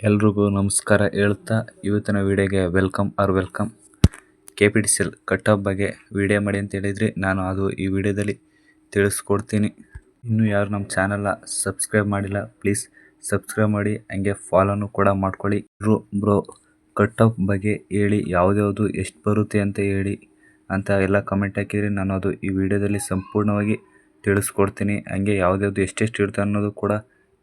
ಎಲ್ರಿಗೂ ನಮಸ್ಕಾರ ಹೇಳ್ತಾ ಇವತ್ತಿನ ವೀಡಿಯೋಗೆ welcome R welcome. K P D C L cutoff ಬಗ್ಗೆ ವಿಡಿಯೋ ಮಾಡಿ ಅಂತ ಹೇಳಿದ್ರಿ ನಾನು ಅದು ಈ ವಿಡಿಯೋದಲ್ಲಿ ತಿಳಿಸ್ಕೊಡ್ತೀನಿ. ಇನ್ನೂ ಯಾರು ನಮ್ಮ ಚಾನಲ್ನ ಸಬ್ಸ್ಕ್ರೈಬ್ ಮಾಡಿಲ್ಲ ಪ್ಲೀಸ್ ಸಬ್ಸ್ಕ್ರೈಬ್ ಮಾಡಿ, ಹಂಗೆ ಫಾಲೋನು ಕೂಡ ಮಾಡ್ಕೊಳ್ಳಿ. ಬ್ರೋ ಬ್ರೋ, ಕಟ್ಟಪ್ ಬಗ್ಗೆ ಹೇಳಿ, ಯಾವುದ್ಯಾವುದು ಎಷ್ಟು ಬರುತ್ತೆ ಅಂತ ಹೇಳಿ ಅಂತ ಎಲ್ಲ ಕಮೆಂಟ್ ಹಾಕಿದ್ರಿ ನಾನು ಅದು ಈ ವಿಡಿಯೋದಲ್ಲಿ ಸಂಪೂರ್ಣವಾಗಿ ತಿಳಿಸ್ಕೊಡ್ತೀನಿ. ಹಂಗೆ ಯಾವುದ್ಯಾವುದು ಎಷ್ಟೆಷ್ಟು ಇರುತ್ತೆ ಅನ್ನೋದು ಕೂಡ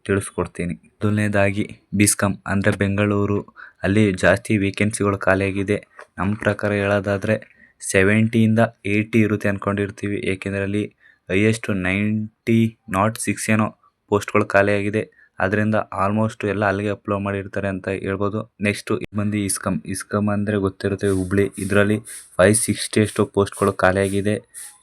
ತಿಳಿಸ್ಕೊಡ್ತೀನಿ. ಮೊದಲನೇದಾಗಿ ಬಿಸ್ಕಾಮ್ ಅಂದರೆ ಬೆಂಗಳೂರು. ಅಲ್ಲಿ ಜಾಸ್ತಿ ವೇಕೆನ್ಸಿಗಳು ಖಾಲಿಯಾಗಿದೆ ನಮ್ಮ ಪ್ರಕಾರ ಹೇಳೋದಾದರೆ ಸೆವೆಂಟಿಯಿಂದ ಏಯ್ಟಿ ಇರುತ್ತೆ ಅಂದ್ಕೊಂಡಿರ್ತೀವಿ ಏಕೆಂದರೆ ಅಲ್ಲಿ ಹೈಯೆಸ್ಟು ನೈಂಟಿ ನಾಟ್ ಸಿಕ್ಸ್ ಏನೋ ಪೋಸ್ಟ್ಗಳು ಖಾಲಿಯಾಗಿದೆ ಅದರಿಂದ ಆಲ್ಮೋಸ್ಟ್ ಎಲ್ಲ ಅಲ್ಲಿಗೆ ಅಪ್ಲೋಡ್ ಮಾಡಿರ್ತಾರೆ ಅಂತ ಹೇಳ್ಬೋದು. ನೆಕ್ಸ್ಟು ಬಂದು ಇಸ್ಕಮ್ ಇಸ್ಕಮ್ ಅಂದರೆ ಗೊತ್ತಿರುತ್ತೆ ಹುಬ್ಳಿ. ಇದರಲ್ಲಿ ಫೈವ್ ಸಿಕ್ಸ್ಟಿಯಷ್ಟು ಪೋಸ್ಟ್ಗಳು ಖಾಲಿಯಾಗಿದೆ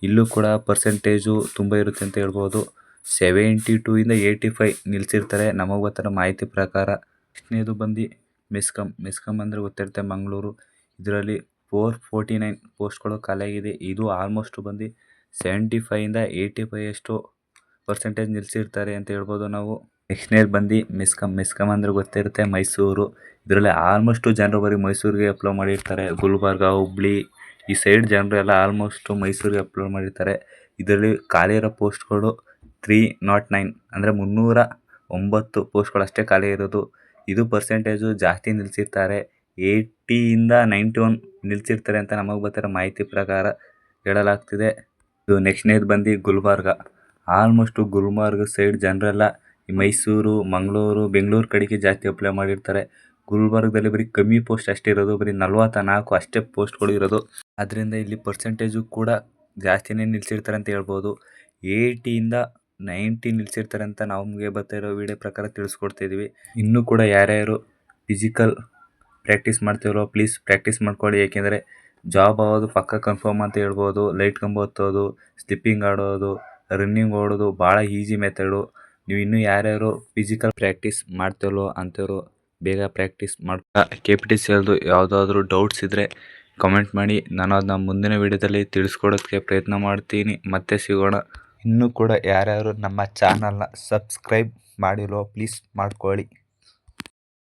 ಇಲ್ಲೂ ಕೂಡ ಪರ್ಸೆಂಟೇಜು ತುಂಬ ಇರುತ್ತೆ ಅಂತ ಹೇಳ್ಬೋದು. ಸೆವೆಂಟಿ ಟೂ ಇಂದ ಏಯ್ಟಿ ಫೈವ್ ನಿಲ್ಲಿಸಿರ್ತಾರೆ ನಮಗೆ ಗೊತ್ತಿರೋ ಮಾಹಿತಿ ಪ್ರಕಾರ ನೆಕ್ಸ್ಟ್ನೇದು ಬಂದು ಮೆಸ್ಕಮ್ ಮೆಸ್ಕಮ್ ಅಂದರೆ ಗೊತ್ತಿರುತ್ತೆ ಮಂಗಳೂರು. ಇದರಲ್ಲಿ ಫೋರ್ ಫೋರ್ಟಿ ನೈನ್ ಪೋಸ್ಟ್ಗಳು ಖಾಲಿಯಾಗಿದೆ ಇದು ಆಲ್ಮೋಸ್ಟ್ ಬಂದು ಸೆವೆಂಟಿ ಫೈಯಿಂದ ಏಯ್ಟಿ ಫೈ ಎಷ್ಟು ಪರ್ಸೆಂಟೇಜ್ ನಿಲ್ಲಿಸಿರ್ತಾರೆ ಅಂತ ಹೇಳ್ಬೋದು ನಾವು. ನೆಕ್ಸ್ಟ್ನೇದು ಬಂದು ಮಿಸ್ಕಂ ಮೆಸ್ಕಮ್ ಅಂದರೆ ಗೊತ್ತಿರುತ್ತೆ ಮೈಸೂರು. ಇದರಲ್ಲಿ ಆಲ್ಮೋಸ್ಟು ಜನರು ಬರೀ ಮೈಸೂರಿಗೆ ಅಪ್ಲೋಡ್ ಮಾಡಿರ್ತಾರೆ. ಗುಲ್ಬರ್ಗ, ಹುಬ್ಳಿ ಈ ಸೈಡ್ ಜನರು ಎಲ್ಲ ಆಲ್ಮೋಸ್ಟು ಮೈಸೂರಿಗೆ ಅಪ್ಲೋಡ್ ಮಾಡಿರ್ತಾರೆ. ಇದರಲ್ಲಿ ಖಾಲಿ ಇರೋ ಪೋಸ್ಟ್ಗಳು ತ್ರೀ ನಾಟ್ ನೈನ್ ಅಂದರೆ ಮುನ್ನೂರ ಒಂಬತ್ತು ಪೋಸ್ಟ್ಗಳಷ್ಟೇ ಖಾಲಿ ಇರೋದು. ಇದು ಪರ್ಸೆಂಟೇಜು ಜಾಸ್ತಿ ನಿಲ್ಲಿಸಿರ್ತಾರೆ ಏಯ್ಟಿಯಿಂದ ನೈಂಟಿ ಒನ್ ನಿಲ್ಲಿಸಿರ್ತಾರೆ ಅಂತ ನಮಗೆ ಬರ್ತಾರೆ ಮಾಹಿತಿ ಪ್ರಕಾರ ಹೇಳಲಾಗ್ತಿದೆ. ಇದು ನೆಕ್ಸ್ಟ್ನೇದು ಬಂದು ಗುಲ್ಬರ್ಗ. ಆಲ್ಮೋಸ್ಟು ಗುಲ್ಬರ್ಗ ಸೈಡ್ ಜನರೆಲ್ಲ ಈ ಮೈಸೂರು, ಮಂಗಳೂರು, ಬೆಂಗಳೂರು ಕಡೆಗೆ ಜಾಸ್ತಿ ಅಪ್ಲೈ ಮಾಡಿರ್ತಾರೆ. ಗುಲ್ಬರ್ಗದಲ್ಲಿ ಬರೀ ಕಮ್ಮಿ ಪೋಸ್ಟ್ ಅಷ್ಟೇ ಇರೋದು, ಬರೀ ನಲ್ವತ್ತ ನಾಲ್ಕು ಅಷ್ಟೇ ಪೋಸ್ಟ್ಗಳು ಇರೋದು. ಅದರಿಂದ ಇಲ್ಲಿ ಪರ್ಸೆಂಟೇಜು ಕೂಡ ಜಾಸ್ತಿನೇ ನಿಲ್ಲಿಸಿರ್ತಾರೆ ಅಂತ ಹೇಳ್ಬೋದು. ಏಯ್ಟಿಯಿಂದ ನೈಂಟಿ ನಿಲ್ಲಿಸಿರ್ತಾರೆ ಅಂತ ನಮಗೆ ಬರ್ತಾಯಿರೋ ವಿಡಿಯೋ ಪ್ರಕಾರ ತಿಳಿಸ್ಕೊಡ್ತಿದ್ದೀವಿ ಇನ್ನೂ ಕೂಡ ಯಾರ್ಯಾರು ಫಿಸಿಕಲ್ ಪ್ರಾಕ್ಟೀಸ್ ಮಾಡ್ತಿರೋ ಪ್ಲೀಸ್ ಪ್ರಾಕ್ಟೀಸ್ ಮಾಡ್ಕೊಳ್ಳಿ. ಏಕೆಂದರೆ ಜಾಬ್ ಆಗೋದು ಪಕ್ಕ ಕನ್ಫರ್ಮ್ ಅಂತ ಹೇಳ್ಬೋದು. ಲೈಟ್ ಕಂಬ ಹತ್ತೋದು ಸ್ಲಿಪ್ಪಿಂಗ್ ಆಡೋದು ರನ್ನಿಂಗ್ ಓಡೋದು ಭಾಳ ಈಸಿ ಮೆಥಡು ನೀವು ಇನ್ನೂ ಯಾರ್ಯಾರು ಫಿಸಿಕಲ್ ಪ್ರಾಕ್ಟೀಸ್ ಮಾಡ್ತಿರೋ ಅಂಥವ್ರು ಬೇಗ ಪ್ರಾಕ್ಟೀಸ್ ಮಾಡ್ತಾ ಕೆ ಪಿ ಟಿ ಸಿ ಎಲ್ದು ಯಾವುದಾದ್ರೂ ಡೌಟ್ಸ್ ಇದ್ದರೆ ಕಮೆಂಟ್ ಮಾಡಿ. ನಾನು ಅದನ್ನ ಮುಂದಿನ ವಿಡಿಯೋದಲ್ಲಿ ತಿಳಿಸ್ಕೊಡೋಕ್ಕೆ ಪ್ರಯತ್ನ ಮಾಡ್ತೀನಿ. ಮತ್ತೆ ಸಿಗೋಣ. ಇನ್ನೂ ಕೂಡ ಯಾರ್ಯಾರು ನಮ್ಮ ಚಾನಲ್ನ ಸಬ್ಸ್ಕ್ರೈಬ್ ಮಾಡಿಲ್ವೋ ಪ್ಲೀಸ್ ಮಾಡ್ಕೊಳ್ಳಿ.